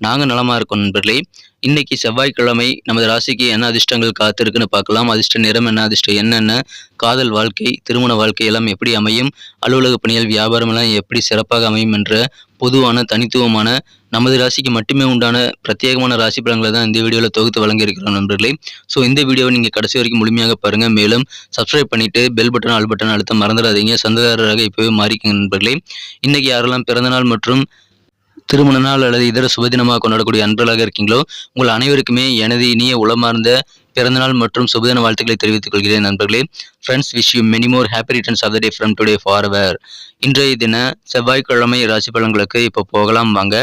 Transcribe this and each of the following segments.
நாங்கள் நலமா இருக்கோம் நண்பர்களே. இன்னைக்கு செவ்வாய்க்கிழமை நமது ராசிக்கு என்ன அதிர்ஷ்டங்கள் காத்திருக்குன்னு பார்க்கலாம். அதிர்ஷ்ட நிறம் என்ன அதிர்ஷ்டம் என்னென்ன காதல் வாழ்க்கை திருமண வாழ்க்கை எல்லாம் எப்படி அமையும் அலுவலக பணிகள் வியாபாரம் எல்லாம் எப்படி சிறப்பாக அமையும் என்ற பொதுவான தனித்துவமான நமது ராசிக்கு மட்டுமே உண்டான பிரத்யேகமான ராசி பலன்களை தான் இந்த வீடியோவில் தொகுத்து வழங்கியிருக்கிறோம் நண்பர்களே. ஸோ இந்த வீடியோவை நீங்கள் கடைசி வரைக்கும் முழுமையாக பாருங்கள் மேலும் சப்ஸ்கிரைப் பண்ணிவிட்டு பெல் பட்டன் ஆல் பட்டன் அழுத்த மறந்துடாதீங்க. சந்ததாரராக இப்போவே மாறிக்கங்க நண்பர்களே. இன்றைக்கி யாரெல்லாம் பிறந்தநாள் மற்றும் திருமண நாள் அல்லது இதர சுபதினமாக கொண்டாடக்கூடிய அன்பர்களாக இருக்கீங்களோ உங்கள் அனைவருக்குமே எனது இனிய உளமார்ந்த பிறந்தநாள் மற்றும் சுபதின வாழ்த்துக்களை தெரிவித்துக் கொள்கிறேன் நண்பர்களே. Friends wish you many more happy returns of the day from today forever இன்றைய தின செவ்வாய்க்கிழமை ராசி பலன்களுக்கு இப்போ போகலாம் வாங்க.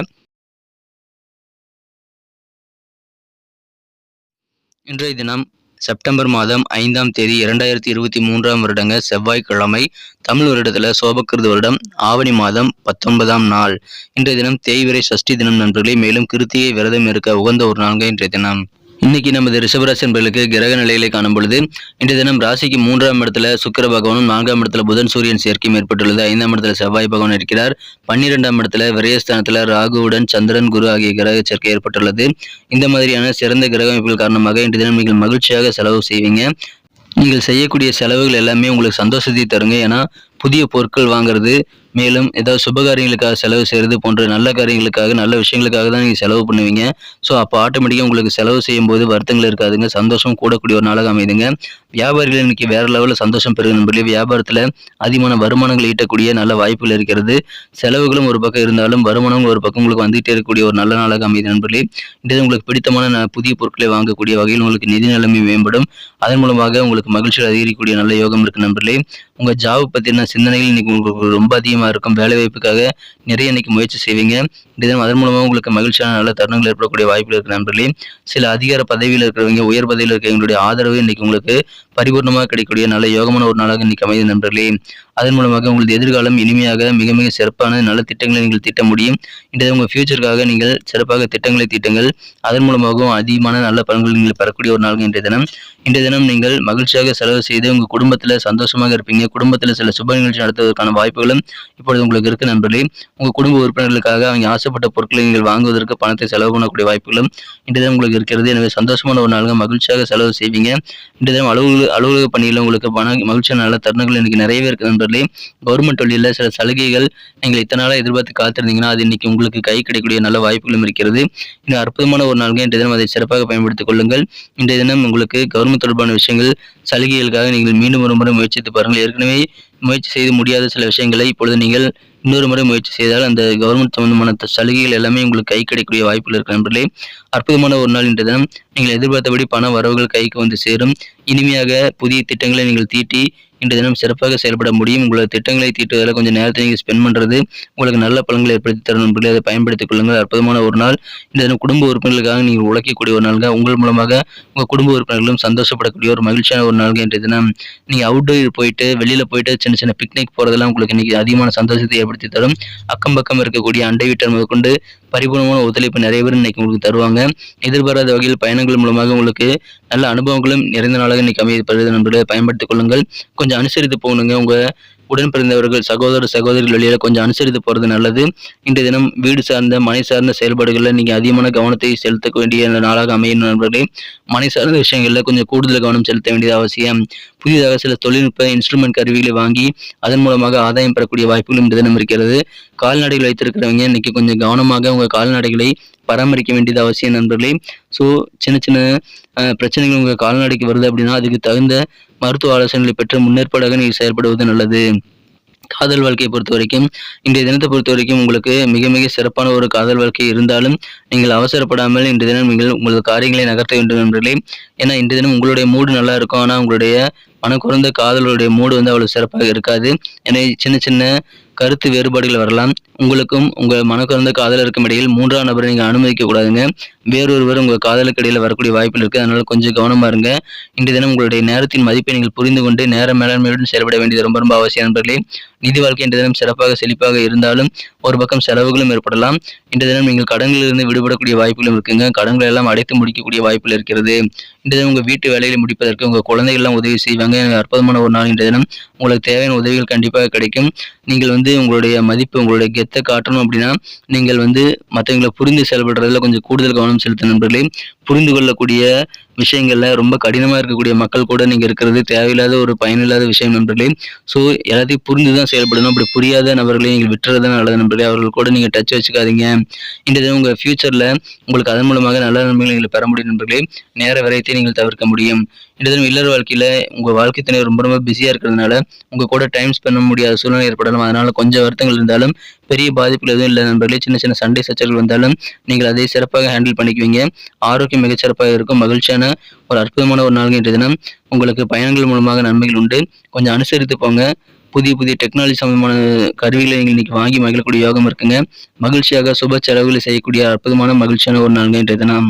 இன்றைய தினம் செப்டம்பர் மாதம் ஐந்தாம் தேதி இரண்டாயிரத்தி இருபத்தி மூன்றாம் வருடங்க செவ்வாய்க்கிழமை தமிழ் வருடத்தில் சோபக்கிருது வருடம் ஆவணி மாதம் பத்தொன்பதாம் நாள். இன்றைய தினம் தேய்விரை சஷ்டி தினம் நண்பர்களே மேலும் கிருத்தியை விரதம் இருக்க உகந்த ஒரு நாள்கள் இன்றைய தினம். இன்னைக்கு நமது ரிஷபராசி என்பர்களுக்கு கிரக நிலைகளை காணும் பொழுது இன்றைய தினம் ராசிக்கு மூன்றாம் இடத்துல சுக்கிர பகவானும் நான்காம் இடத்துல புதன் சூரியன் சேர்க்கையும் ஏற்பட்டுள்ளது. ஐந்தாம் இடத்துல செவ்வாய் பகவான் இருக்கிறார். பன்னிரெண்டாம் இடத்துல விரயஸ்தானத்துல ராகுவுடன் சந்திரன் குரு ஆகிய கிரக சேர்க்கை ஏற்பட்டுள்ளது. இந்த மாதிரியான சிறந்த கிரக அமைப்புகள் காரணமாக இன்றைய தினம் நீங்கள் மகிழ்ச்சியாக செலவு செய்வீங்க. நீங்கள் செய்யக்கூடிய செலவுகள் எல்லாமே உங்களுக்கு சந்தோஷத்தை தருங்க. ஏன்னா புதிய பொருட்கள் வாங்குறது மேலும் ஏதாவது சுபகாரியங்களுக்காக செலவு செய்கிறது போன்ற நல்ல காரியங்களுக்காக நல்ல விஷயங்களுக்காக தான் நீங்கள் செலவு பண்ணுவீங்க. ஸோ அப்போ ஆட்டோமேட்டிக்காக உங்களுக்கு செலவு செய்யும் போது வருத்தங்கள் இருக்காதுங்க. சந்தோஷம் கூடக்கூடிய ஒரு நாளாக அமைதுங்க. வியாபாரிகள் இன்னைக்கு வேற லெவலில் சந்தோஷம் பெறுகிற நண்பர்களே வியாபாரத்தில் அதிகமான வருமானங்கள் ஈட்டக்கூடிய நல்ல வாய்ப்புகள் இருக்கிறது. செலவுகளும் ஒரு பக்கம் இருந்தாலும் வருமானம் ஒரு பக்கம் உங்களுக்கு வந்துகிட்டே இருக்கக்கூடிய ஒரு நல்ல நாளாக அமைது நண்பர்களே. இது உங்களுக்கு பிடித்தமான புதிய பொருட்களை வாங்கக்கூடிய வகையில் உங்களுக்கு நிதி நிலைமை மேம்படும். அதன் மூலமாக உங்களுக்கு மகிழ்ச்சி அதிகரிக்கக்கூடிய நல்ல யோகம் இருக்கு நண்பர்களே. உங்கள் ஜாப் பற்றின சிந்தனைகள் இன்னைக்கு உங்களுக்கு ரொம்ப அதிகமாக அதிகமாக இருக்கும் வேலை வாய்ப்புக்காக நிறைய இன்னைக்கு முயற்சி செய்வீங்க. இதன் அதன் மூலமாக உங்களுக்கு மகிழ்ச்சியான நல்ல தருணங்கள் ஏற்படக்கூடிய வாய்ப்பில் இருக்கிற நண்பர்களே. சில அதிகார பதவியில் இருக்கிறவங்க உயர் பதவியில் இருக்கிறவங்களுடைய ஆதரவு இன்னைக்கு உங்களுக்கு பரிபூர்ணமாக கிடைக்கக்கூடிய நல்ல யோகமான ஒரு நாளாக இன்னைக்கு அமைதி நண்பர்களே. அதன் மூலமாக உங்களது எதிர்காலம் இனிமையாக மிக மிக சிறப்பான நல்ல திட்டங்களை நீங்கள் திட்ட முடியும். இன்றைய உங்கள் ஃபியூச்சருக்காக நீங்கள் சிறப்பாக திட்டங்களை தீட்டுங்கள். அதன் மூலமாகவும் அதிகமான நல்ல பலன்கள் நீங்கள் பெறக்கூடிய ஒரு நாள் இன்றைய தினம். இன்றைய தினம் நீங்கள் மகிழ்ச்சியாக செலவு செய்து உங்கள் குடும்பத்தில் சந்தோஷமாக இருப்பீங்க. குடும்பத்தில் சில சுப நிகழ்ச்சி நடத்துவதற்கான வாய்ப்புகளும் இப்பொழுது உங்களுக்கு இருக்கு நண்பர்களே. உங்கள் குடும்ப உறுப்பினர்களுக்காக அவங்க ஆசைப்பட்ட பொருட்களை நீங்கள் வாங்குவதற்கு பணத்தை செலவு பண்ணக்கூடிய வாய்ப்புகளும் இன்றைய தினம் உங்களுக்கு இருக்கிறது. எனவே சந்தோஷமான ஒரு நாளுங்க. மகிழ்ச்சியாக செலவு செய்வீங்க. இன்றைய தினம் அலுவலக அலுவலக பணியில் உங்களுக்கு பண மகிழ்ச்சியான நல்ல தருணங்கள் இன்னைக்கு நிறையவே இருக்கு நண்பர்களே கவர்மெண்ட் வழியில் சில சலுகைகள் நீங்கள் இத்தனை நாளாக எதிர்பார்த்து காத்திருந்தீங்கன்னா அது இன்னைக்கு உங்களுக்கு கை கிடைக்கக்கூடிய நல்ல வாய்ப்புகளும் இருக்கிறது. இன்னும் அற்புதமான ஒரு நாள்கள் இன்றைய தினம் அதை சிறப்பாக பயன்படுத்திக் கொள்ளுங்கள். இன்றைய தினம் உங்களுக்கு கவர்மெண்ட் தொடர்பான விஷயங்கள் சலுகைகளுக்காக நீங்கள் மீண்டும் ஒரு முறை முயற்சித்து பாருங்கள். ஏற்கனவே முயற்சி செய்து முடியாத சில விஷயங்களை இப்பொழுது நீங்கள் இன்னொரு முறை முயற்சி செய்தால் அந்த கவர்மெண்ட் சம்பந்தமான சலுகைகள் எல்லாமே உங்களுக்கு கை கிடைக்கக்கூடிய வாய்ப்புகள் இருக்கு நண்பர்களே. அற்புதமான ஒரு நாள் இன்று தினம். நீங்கள் எதிர்பார்த்தபடி பண வரவுகள் கைக்கு வந்து சேரும். இனிமையாக புதிய திட்டங்களை நீங்கள் தீட்டி இன்று தினம் சிறப்பாக செயல்பட முடியும். உங்களோட திட்டங்களை தீட்டுவதில் கொஞ்சம் நேரத்தை நீங்கள் ஸ்பெண்ட் பண்ணுறது உங்களுக்கு நல்ல பலன்களை ஏற்படுத்தி தரும் நண்பர்களே. அதை பயன்படுத்திக் கொள்ளுங்கள். அற்புதமான ஒரு நாள். இந்த தினம் குடும்ப உறுப்பினர்களுக்காக நீங்கள் உழைக்கக்கூடிய ஒரு நாள்கள் உங்கள் மூலமாக உங்கள் குடும்ப உறுப்பினர்களும் சந்தோஷப்படக்கூடிய ஒரு மகிழ்ச்சியான ஒரு நாள்கள் இன்றைய தினம். நீங்கள் அவுட்டோர் போயிட்டு வெளியில் போயிட்டு சின்ன சின்ன பிக்னிக் போகிறதெல்லாம் உங்களுக்கு இன்னைக்கு அதிகமான சந்தோஷத்தை ஏற்படுத்தி தரும் அக்கம் பக்கம் இருக்கக்கூடிய அண்டை வீட்டர் முதற்கொண்டு பரிபூர்ணமான ஒத்துழைப்பு நிறைய பேர் இன்னைக்கு உங்களுக்கு தருவாங்க. எதிர்பாராத வகையில் பயணங்கள் மூலமாக உங்களுக்கு நல்ல அனுபவங்களும் நிறைந்த நாளாக இன்னைக்கு அமையப்படுது நண்பர்களை பயன்படுத்திக் கொள்ளுங்கள். கொஞ்சம் அனுசரித்து போகணுங்க. உங்க உடன் பிறந்தவர்கள் சகோதர சகோதரிகள் வழியில கொஞ்சம் அனுசரித்து போறது நல்லது. இன்றைய தினம் வீடு சார்ந்த மனை சார்ந்த செயல்பாடுகளில் நீங்க அதிகமான கவனத்தை செலுத்த வேண்டிய நாளாக அமையும் நண்பர்களே. மனை சார்ந்த விஷயங்களில் கொஞ்சம் கூடுதல் கவனம் செலுத்த வேண்டியது அவசியம். புதிதாக சில தொழில்நுட்ப இன்ஸ்ட்ருமெண்ட் கருவிகளை வாங்கி அதன் மூலமாக ஆதாயம் பெறக்கூடிய வாய்ப்புகளும் இந்த தினம் இருக்கிறது. கால்நடைகள் வைத்திருக்கிறவங்க இன்னைக்கு கொஞ்சம் கவனமாக உங்க கால்நடைகளை பராமரிக்க வேண்டியது அவசியம் நண்பர்களே. ஸோ சின்ன சின்ன பிரச்சனைகள் உங்கள் கால்நடைக்கு வருது அப்படின்னா அதுக்கு தகுந்த மருத்துவ ஆலோசனைகளை பெற்று முன்னேற்பாடாக நீங்கள் செயல்படுவது நல்லது. காதல் வாழ்க்கையை பொறுத்த வரைக்கும் இன்றைய தினத்தை பொறுத்த வரைக்கும் உங்களுக்கு மிக மிக சிறப்பான ஒரு காதல் வாழ்க்கை இருந்தாலும் நீங்கள் அவசரப்படாமல் இன்றைய தினம் நீங்கள் உங்களது காரியங்களை நகர்த்த வேண்டும் நண்பர்களே. ஏன்னா இன்றைய தினம் உங்களுடைய மூடு நல்லா இருக்கும். ஆனால் உங்களுடைய மனக்குறந்த காதலுடைய மூடு வந்து அவ்வளவு சிறப்பாக இருக்காது. எனவே சின்ன சின்ன கருத்து வேறுபாடுகள் வரலாம். உங்களுக்கும் உங்கள் மனக்குறந்த காதலருக்கும் இடையில் மூன்றாம் நபரை நீங்கள் அனுமதிக்க கூடாதுங்க. வேறொருவர் உங்கள் காதலுக்கு இடையில் வரக்கூடிய வாய்ப்புகள் இருக்குது அதனால கொஞ்சம் கவனமா இருங்க. இன்றைய தினம் உங்களுடைய நேரத்தின் மதிப்பை நீங்கள் புரிந்து கொண்டு நேர மேலாண்மையுடன் செயல்பட வேண்டியது ரொம்ப ரொம்ப அவசியம் நண்பர்களே. நிதி வாழ்க்கை இன்றைய தினம் சிறப்பாக செழிப்பாக இருந்தாலும் ஒரு பக்கம் செலவுகளும் ஏற்படலாம். இன்றைய தினம் நீங்கள் கடன்களிலிருந்து விடுபடக்கூடிய வாய்ப்புகளும் இருக்குங்க. கடன்களை எல்லாம் அடைத்து முடிக்கக்கூடிய வாய்ப்புகள் இருக்கிறது. இன்றைய தினம் உங்கள் வீட்டு வேலையில் முடிப்பதற்கு உங்கள் குழந்தைகள் எல்லாம் உதவி செய்வாங்க. எனக்கு அற்புதமான ஒரு நாள் இன்றைய தினம். உங்களுக்கு தேவையான உதவிகள் கண்டிப்பாக கிடைக்கும். நீங்கள் வந்து உங்களுடைய மதிப்பு உங்களுடைய கெத்தை காட்டணும் அப்படின்னா நீங்கள் வந்து மற்றவங்களை புரிந்து செயல்படுறதுல கொஞ்சம் கூடுதல் கவனம் செலுத்த நண்பர்களே. புரிந்து கொள்ளக்கூடிய விஷயங்களில் ரொம்ப கடினமாக இருக்கக்கூடிய மக்கள் கூட நீங்கள் இருக்கிறது தேவையில்லாத ஒரு பயனில்லாத விஷயம் நண்பர்களே. ஸோ எல்லாத்தையும் புரிந்து தான் செயல்படணும். அப்படி புரியாத நபர்களை நீங்கள் விட்டுறது தான் நல்லது நண்பர்களே. அவர்கள் கூட நீங்கள் டச் வச்சுக்காதீங்க. இந்த தினம் உங்க உங்களுக்கு அதன் மூலமாக நல்ல நண்பர்களை நீங்கள் பெற முடியும் நண்பர்களே. நேர விரயத்தை நீங்கள் தவிர்க்க முடியும். இந்த தினம் இல்லற வாழ்க்கையில் உங்கள் வாழ்க்கை துணை ரொம்ப ரொம்ப பிஸியாக இருக்கிறதுனால உங்கள் கூட டைம் ஸ்பெண்ட் பண்ண முடியாத சூழ்நிலை ஏற்படலாம். அதனால் கொஞ்சம் வருத்தங்கள் இருந்தாலும் பெரிய பாதிப்புகள் எதுவும் இல்லை நண்பர்களே. சின்ன சின்ன சண்டை சச்சரவுகள் வந்தாலும் நீங்கள் அதை சிறப்பாக ஹேண்டில் பண்ணிக்குவீங்க. ஆரோக்கியம் மிகச்சிறப்பாக இருக்கும். மகிழ்ச்சியான ஒரு அற்புதமான ஒரு நாள் இன்றைய தினம் உங்களுக்கு பயணங்கள் மூலமாக நன்மைகள் உண்டு. கொஞ்சம் அனுசரித்து போங்க. புதிய புதிய டெக்னாலஜி சம்பந்தமான கருவிகளை நீங்கள் இன்னைக்கு வாங்கி மகிழக்கூடிய யோகம் இருக்குங்க. மகிழ்ச்சியாக சுப செலவுகளை செய்யக்கூடிய அற்புதமான மகிழ்ச்சியான ஒரு நாள் இன்றைய தினம்.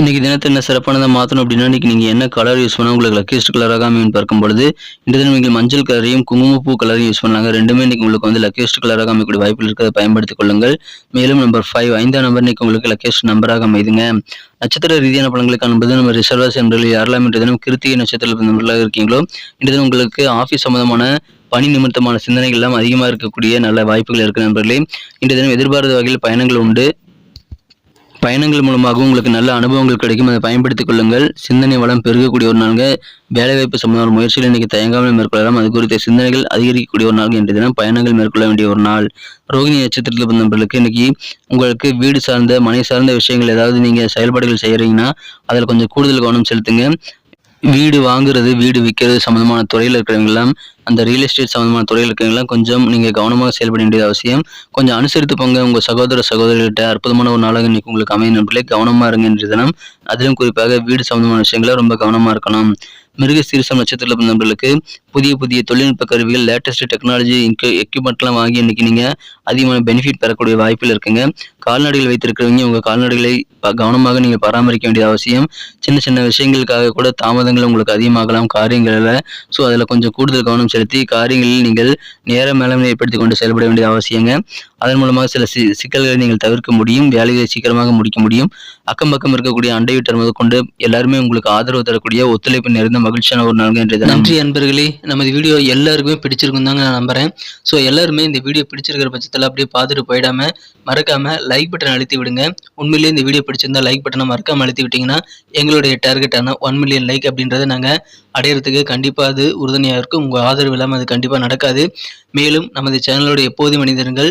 இன்றைக்கி தினத்தை என்ன சிறப்பானதை மாற்றணும் அப்படின்னா இன்னைக்கு நீங்கள் என்ன கலர் யூஸ் பண்ணால் உங்களுக்கு லக்கியஸ்ட் கலராக அமையும் பார்க்கும் பொழுது இந்த தினம் நீங்கள் மஞ்சள் கலரையும் குங்குமப்பூ கலரையும் யூஸ் பண்ணாங்க. ரெண்டுமே இன்னைக்கு உங்களுக்கு வந்து லக்கியஸ்ட் கலராக அமைக்கக்கூடிய வாய்ப்பில் இருக்கிறத பயன்படுத்திக் கொள்ளுங்கள். மேலும் நம்பர் ஃபைவ் ஐந்தாம் நம்பர் இன்னைக்கு உங்களுக்கு லக்கியஸ்ட் நம்பராக அமைதுங்க நட்சத்திர ரீதியான பலன்களை காணும்போது நம்ம ரிசர்வாஸ் என்பதில் யாரெல்லாம் இன்றைய தினம் கிருத்திகை நட்சத்திரத்தில் நம்பர்களாக இருக்கீங்களோ இன்றைய தினம் உங்களுக்கு ஆஃபீஸ் சம்பந்தமான பணி நிமித்தமான சிந்தனைகள் எல்லாம் அதிகமாக இருக்கக்கூடிய நல்ல வாய்ப்புகள் இருக்கு நண்பர்களே. இன்றைய தினம் எதிர்பாராத வகையில் பயணங்கள் உண்டு. பயணங்கள் மூலமாக உங்களுக்கு நல்ல அனுபவங்கள் கிடைக்கும். அதை பயன்படுத்திக் கொள்ளுங்கள். சிந்தனை வளம் பெருகக்கூடிய ஒரு நாள்ங்க. வேலைவாய்ப்பு சம்பந்தமான முயற்சிகள் இன்னைக்கு தயங்காமல் மேற்கொள்ளலாம். அது குறித்த சிந்தனைகள் அதிகரிக்கக்கூடிய ஒரு நாள் என்ற தினம் பயணங்கள் மேற்கொள்ள வேண்டிய ஒரு நாள். ரோகிணி நட்சத்திரத்தில் பிறந்த நண்பர்களுக்கு இன்னைக்கு உங்களுக்கு வீடு சார்ந்த மனை சார்ந்த விஷயங்கள் ஏதாவது நீங்க செயல்பாடுகள் செய்யறீங்கன்னா அதில் கொஞ்சம் கூடுதல் கவனம் செலுத்துங்க. வீடு வாங்குறது வீடு விற்கிறது சம்மந்தமான துறையில் இருக்கிறவங்கெல்லாம் அந்த ரியல் எஸ்டேட் சம்மந்தமான துறையில் இருக்கிறவங்களாம் கொஞ்சம் நீங்கள் கவனமாக செயல்பட வேண்டியது அவசியம். கொஞ்சம் அனுசரித்து போங்க. உங்கள் சகோதர சகோதரிகிட்ட அற்புதமான ஒரு நாளாக இன்றைக்கி உங்களுக்கு அமையும் நண்பர்களே கவனமாக இருங்க என்ற தினம். அதிலும் குறிப்பாக வீடு சம்மந்தமான விஷயங்களை ரொம்ப கவனமாக இருக்கணும். மிருக சீரிசம் நட்சத்திரத்தில் பிறந்த நண்பர்களுக்கு புதிய புதிய தொழில்நுட்ப கருவிகள் லேட்டஸ்ட் டெக்னாலஜி எக்யூப்மெண்ட்லாம் வாங்கி இன்னைக்கு நீங்கள் அதிகமான பெனிஃபிட் பெறக்கூடிய வாய்ப்பில் இருக்குங்க. கால்நடைகள் வைத்திருக்கிறவங்க உங்கள் கால்நடைகளை ப- கவனமாக நீங்கள் பராமரிக்க வேண்டியது அவசியம். சின்ன சின்ன விஷயங்களுக்காக கூட தாமதங்கள் உங்களுக்கு அதிகமாகலாம் காரியங்களில். ஸோ அதில் கொஞ்சம் கூடுதல் கவனம் செலுத்தி காரியங்களில் நீங்கள் நேர மேலாண்மை ஏற்படுத்தி கொண்டு செயல்பட வேண்டியது அவசியங்க. அதன் மூலமாக சில சி சிக்கல்களை நீங்கள் தவிர்க்க முடியும் வேலைகளை சீக்கிரமாக முடிக்க முடியும். அக்கம் பக்கம் இருக்கக்கூடிய அண்டை வீட்டர் முதற்கொண்டு எல்லாருமே உங்களுக்கு ஆதரவு தரக்கூடிய ஒத்துழைப்பு நிறைந்த மகிழ்ச்சியான ஒரு நாள் இன்றைய நன்றி அன்பர்களே. நமது வீடியோ எல்லாருக்குமே பிடிச்சிருக்கும் தாங்க நான் நம்புறேன். ஸோ எல்லாருமே இந்த வீடியோ பிடிச்சிருக்கிற பட்சத்தில் அப்படியே பார்த்துட்டு போயிடாம மறக்காம லைக் பட்டன் அழுத்தி விடுங்க. உண்மையிலேயே இந்த வீடியோ பிடிச்சிருந்தா லைக் பட்டனை மறக்காம அழுத்தி விட்டீங்கன்னா எங்களுடைய டார்கெட்டான ஒன் மில்லியன் லைக் அப்படின்றத நாங்கள் அடையிறதுக்கு கண்டிப்பாக அது உறுதுணையாக இருக்கும். உங்கள் ஆதரவு இல்லாமல் அது கண்டிப்பாக நடக்காது. மேலும் நமது சேனலோட எப்போது மனிதர்கள்